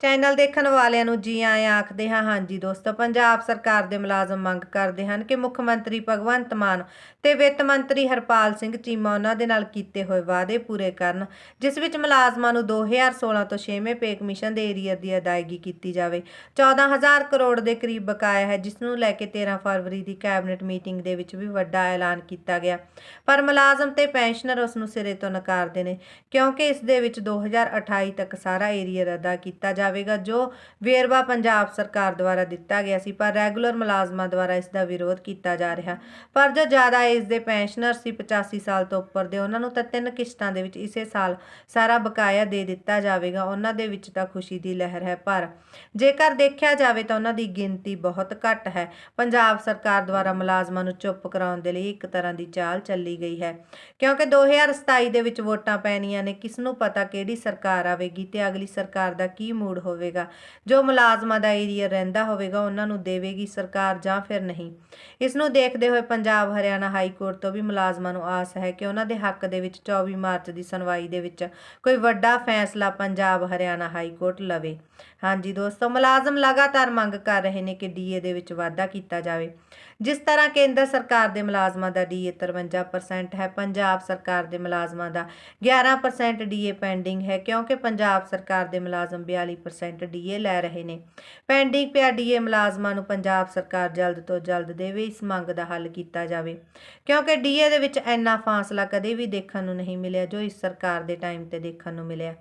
Channel ਦੇਖਣ ਵਾਲਿਆਂ ਨੂੰ ਜੀ ਆਇਆਂ ਆਖਦੇ ਹਾਂ, ਹਾਂਜੀ ਦੋਸਤੋ, ਪੰਜਾਬ ਸਰਕਾਰ ਦੇ ਮੁਲਾਜ਼ਮ ਮੰਗ ਕਰਦੇ ਹਨ ਕਿ ਮੁੱਖ ਮੰਤਰੀ ਭਗਵੰਤ ਮਾਨ ਤੇ ਵਿੱਤ ਮੰਤਰੀ ਹਰਪਾਲ ਸਿੰਘ ਚੀਮਾ ਉਹਨਾਂ ਦੇ ਨਾਲ ਕੀਤੇ ਹੋਏ ਵਾਅਦੇ ਪੂਰੇ ਕਰਨ, ਜਿਸ ਵਿੱਚ ਮੁਲਾਜ਼ਮਾਂ ਨੂੰ 2016 ਤੋਂ 6ਵੇਂ ਪੇ ਕਮਿਸ਼ਨ ਦੇ ਏਰੀਅਰ ਦੀ ਅਦਾਇਗੀ ਕੀਤੀ ਜਾਵੇ। 14000 ਕਰੋੜ ਦੇ ਕਰੀਬ ਬਕਾਇਆ ਹੈ, ਜਿਸ ਨੂੰ ਲੈ ਕੇ 13 ਫਰਵਰੀ ਦੀ ਕੈਬਨਿਟ ਮੀਟਿੰਗ ਦੇ ਵਿੱਚ ਵੀ ਵੱਡਾ ਐਲਾਨ ਕੀਤਾ ਗਿਆ। ਪਰ ਮੁਲਾਜ਼ਮ ਤੇ ਪੈਨਸ਼ਨਰ ਉਸ ਨੂੰ ਸਿਰੇ ਤੋਂ ਨਕਾਰਦੇ ਨੇ, ਕਿਉਂਕਿ ਇਸ ਦੇ ਵਿੱਚ 2028 ਤੱਕ ਸਾਰਾ ਏਰੀਅਰ ਅਦਾ ਕੀਤਾ ਜਾਵੇਗਾ, ਜੋ ਵੇਰਵਾ ਪੰਜਾਬ ਸਰਕਾਰ ਦੁਆਰਾ ਦਿੱਤਾ ਗਿਆ ਸੀ, ਪਰ ਰੈਗੂਲਰ ਮੁਲਾਜ਼ਮਾਂ ਦੁਆਰਾ ਇਸ ਦਾ ਵਿਰੋਧ ਕੀਤਾ ਜਾ ਰਿਹਾ। ਪਰ ਜੋ ਜ਼ਿਆਦਾ ਏਜ ਦੇ ਪੈਨਸ਼ਨਰ ਸੀ 85 ਸਾਲ ਤੋਂ ਉੱਪਰ ਦੇ, ਉਹਨਾਂ ਨੂੰ ਤਾਂ ਤਿੰਨ ਕਿਸ਼ਤਾਂ ਦੇ ਵਿੱਚ ਇਸੇ ਸਾਲ ਸਾਰਾ ਬਕਾਇਆ ਦੇ ਦਿੱਤਾ ਜਾਵੇਗਾ, ਉਹਨਾਂ ਦੇ ਵਿੱਚ ਤਾਂ ਖੁਸ਼ੀ ਦੀ ਲਹਿਰ ਹੈ, ਪਰ ਜੇਕਰ ਦੇਖਿਆ ਜਾਵੇ ਤਾਂ ਉਹਨਾਂ ਦੀ ਗਿਣਤੀ ਬਹੁਤ ਘੱਟ ਹੈ। ਪੰਜਾਬ ਸਰਕਾਰ ਦੁਆਰਾ ਮੁਲਾਜ਼ਮਾਂ ਨੂੰ ਚੁੱਪ ਕਰਾਉਣ ਦੇ ਲਈ ਇੱਕ ਤਰ੍ਹਾਂ ਦੀ ਚਾਲ ਚੱਲੀ ਗਈ ਹੈ, ਕਿਉਂਕਿ 2027 ਦੇ ਵਿੱਚ ਵੋਟਾਂ ਪੈਣੀਆਂ ਨੇ, ਕਿਸ ਨੂੰ ਪਤਾ ਕਿਹੜੀ ਸਰਕਾਰ ਆਵੇਗੀ ਤੇ ਅਗਲੀ ਸਰਕਾਰ ਦਾ ਕੀ ਮੂਡ ਹੋਵੇਗਾ। ਜੋ ਮੁਲਾਜ਼ਮਾਂ ਦਾ ਏਰੀਆ ਰਹਿੰਦਾ ਹੋਵੇਗਾ, ਉਹਨਾਂ ਨੂੰ ਦੇਵੇਗੀ ਸਰਕਾਰ ਜਾਂ ਫਿਰ ਨਹੀਂ। ਇਸ ਨੂੰ ਦੇਖਦੇ ਹੋਏ ਪੰਜਾਬ, ਹਰਿਆਣਾ ਹਾਈ ਕੋਰਟ ਤੋਂ ਵੀ ਮੁਲਾਜ਼ਮਾਂ ਨੂੰ ਆਸ ਹੈ ਕਿ ਉਹਨਾਂ ਦੇ ਹੱਕ ਦੇ ਵਿੱਚ 24 ਮਾਰਚ ਦੀ ਸੁਣਵਾਈ ਦੇ ਵਿੱਚ ਕੋਈ ਵੱਡਾ ਫੈਸਲਾ ਪੰਜਾਬ, ਹਰਿਆਣਾ ਹਾਈ ਕੋਰਟ ਲਵੇ। ਹਾਂਜੀ ਦੋਸਤੋ, ਮੁਲਾਜ਼ਮ ਲਗਾਤਾਰ ਮੰਗ ਕਰ ਰਹੇ ਨੇ ਕਿ ਡੀਏ ਦੇ ਵਿੱਚ ਵਾਧਾ ਕੀਤਾ ਜਾਵੇ। ਜਿਸ ਤਰ੍ਹਾਂ ਕੇਂਦਰ ਸਰਕਾਰ ਦੇ ਮੁਲਾਜ਼ਮਾਂ ਦਾ ਡੀਏ 53% ਹੈ, ਪੰਜਾਬ ਸਰਕਾਰ ਦੇ ਮੁਲਾਜ਼ਮਾਂ ਦਾ 11% ਡੀਏ ਪੈਂਡਿੰਗ ਹੈ, ਕਿਉਂਕਿ ਪੰਜਾਬ ਸਰਕਾਰ ਦੇ ਮੁਲਾਜ਼ਮ 42% ਡੀਏ ਲੈ ਰਹੇ ਨੇ। ਪੈਂਡਿੰਗ ਪਿਆ ਡੀਏ ਮੁਲਾਜ਼ਮਾਂ ਨੂੰ ਪੰਜਾਬ ਸਰਕਾਰ ਜਲਦ ਤੋਂ ਜਲਦ ਦੇਵੇ, ਇਸ ਮੰਗ ਦਾ ਹੱਲ ਕੀਤਾ ਜਾਵੇ। ਕਿਉਂਕਿ ਡੀਏ ਦੇ ਵਿੱਚ ਇੰਨਾ ਫਾਸਲਾ ਕਦੇ ਵੀ ਦੇਖਣ ਨੂੰ ਨਹੀਂ ਮਿਲਿਆ, ਜੋ ਇਸ ਸਰਕਾਰ ਦੇ ਟਾਈਮ ਤੇ ਦੇਖਣ ਨੂੰ ਮਿਲਿਆ।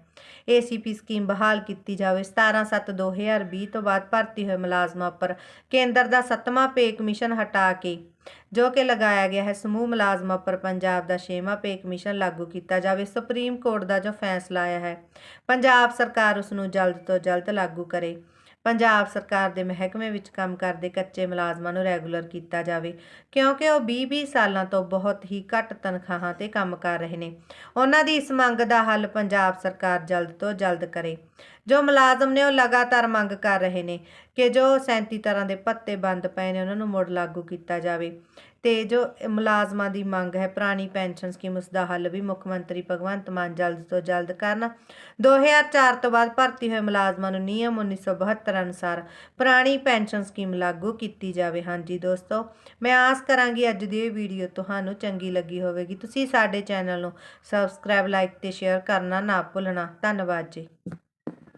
ਏਸੀਪੀ ਸਕੀਮ ਬਹਾਲ ਕੀਤੀ ਜਾਵੇ। 17/7/2020 ਤੋਂ ਬਾਅਦ ਭਰਤੀ ਹੋਏ ਮੁਲਾਜ਼ਮਾਂ ਉੱਪਰ ਕੇਂਦਰ ਦਾ ਸੱਤਵਾਂ ਪੇ ਕਮਿਸ਼ਨ ਹਟਾ ਕੇ ਜੋ ਕਿ ਲਗਾਇਆ ਗਿਆ ਹੈ, ਸਮੂਹ ਮੁਲਾਜ਼ਮਾਂ ਉੱਪਰ ਪੰਜਾਬ ਦਾ ਛੇਵਾਂ ਪੇ ਕਮਿਸ਼ਨ ਲਾਗੂ ਕੀਤਾ ਜਾਵੇ, ਸੁਪਰੀਮ ਕੋਰਟ ਦਾ ਜੋ ਫੈਸਲਾ ਆਇਆ ਹੈ, ਪੰਜਾਬ ਸਰਕਾਰ ਉਸ ਨੂੰ ਜਲਦ ਤੋਂ ਜਲਦ ਲਾਗੂ ਕਰੇ। ਪੰਜਾਬ ਸਰਕਾਰ ਦੇ ਮਹਿਕਮੇ ਵਿੱਚ ਕੰਮ ਕਰਦੇ ਕੱਚੇ ਮੁਲਾਜ਼ਮਾਂ ਨੂੰ ਰੈਗੂਲਰ ਕੀਤਾ ਜਾਵੇ, ਕਿਉਂਕਿ ਉਹ 20-20 ਸਾਲਾਂ ਤੋਂ ਬਹੁਤ ਹੀ ਘੱਟ ਤਨਖਾਹਾਂ ਤੇ ਕੰਮ ਕਰ ਰਹੇ ਨੇ। ਉਹਨਾਂ ਦੀ ਇਸ ਮੰਗ ਦਾ ਹੱਲ ਪੰਜਾਬ ਸਰਕਾਰ ਜਲਦ ਤੋਂ ਜਲਦ ਕਰੇ। ਜੋ ਮੁਲਾਜ਼ਮ ਨੇ ਉਹ ਲਗਾਤਾਰ ਮੰਗ ਕਰ ਰਹੇ ਨੇ ਕਿ ਜੋ 37 ਤਰ੍ਹਾਂ ਦੇ ਪੱਤੇ ਬੰਦ ਪਏ ਨੇ, ਉਹਨਾਂ ਨੂੰ ਮੁੜ ਲਾਗੂ ਕੀਤਾ ਜਾਵੇ। ਤੇ ਜੋ ਮੁਲਾਜ਼ਮਾਂ ਦੀ ਮੰਗ ਹੈ, ਪੁਰਾਣੀ ਪੈਨਸ਼ਨ ਸਕੀਮ ਉਸ ਦਾ ਹੱਲ ਵੀ ਮੁੱਖ ਮੰਤਰੀ ਭਗਵੰਤ ਮਾਨ ਜਲਦ ਤੋਂ ਜਲਦ ਕਰਨ। 2004 ਤੋਂ ਬਾਅਦ ਭਰਤੀ ਹੋਏ ਮੁਲਾਜ਼ਮਾਂ ਨੂੰ ਨਿਯਮ 1972 ਅਨੁਸਾਰ ਪੁਰਾਣੀ ਪੈਨਸ਼ਨ ਸਕੀਮ ਲਾਗੂ ਕੀਤੀ ਜਾਵੇ। ਹਾਂਜੀ ਦੋਸਤੋ, ਮੈਂ ਆਸ ਕਰਾਂਗੀ ਅੱਜ ਦੀ ਇਹ ਵੀਡੀਓ ਤੁਹਾਨੂੰ ਚੰਗੀ ਲੱਗੀ ਹੋਵੇਗੀ। ਤੁਸੀਂ ਸਾਡੇ ਚੈਨਲ ਨੂੰ ਸਬਸਕ੍ਰਾਈਬ, ਲਾਈਕ ਤੇ ਸ਼ੇਅਰ ਕਰਨਾ ਨਾ ਭੁੱਲਣਾ। ਧੰਨਵਾਦ ਜੀ।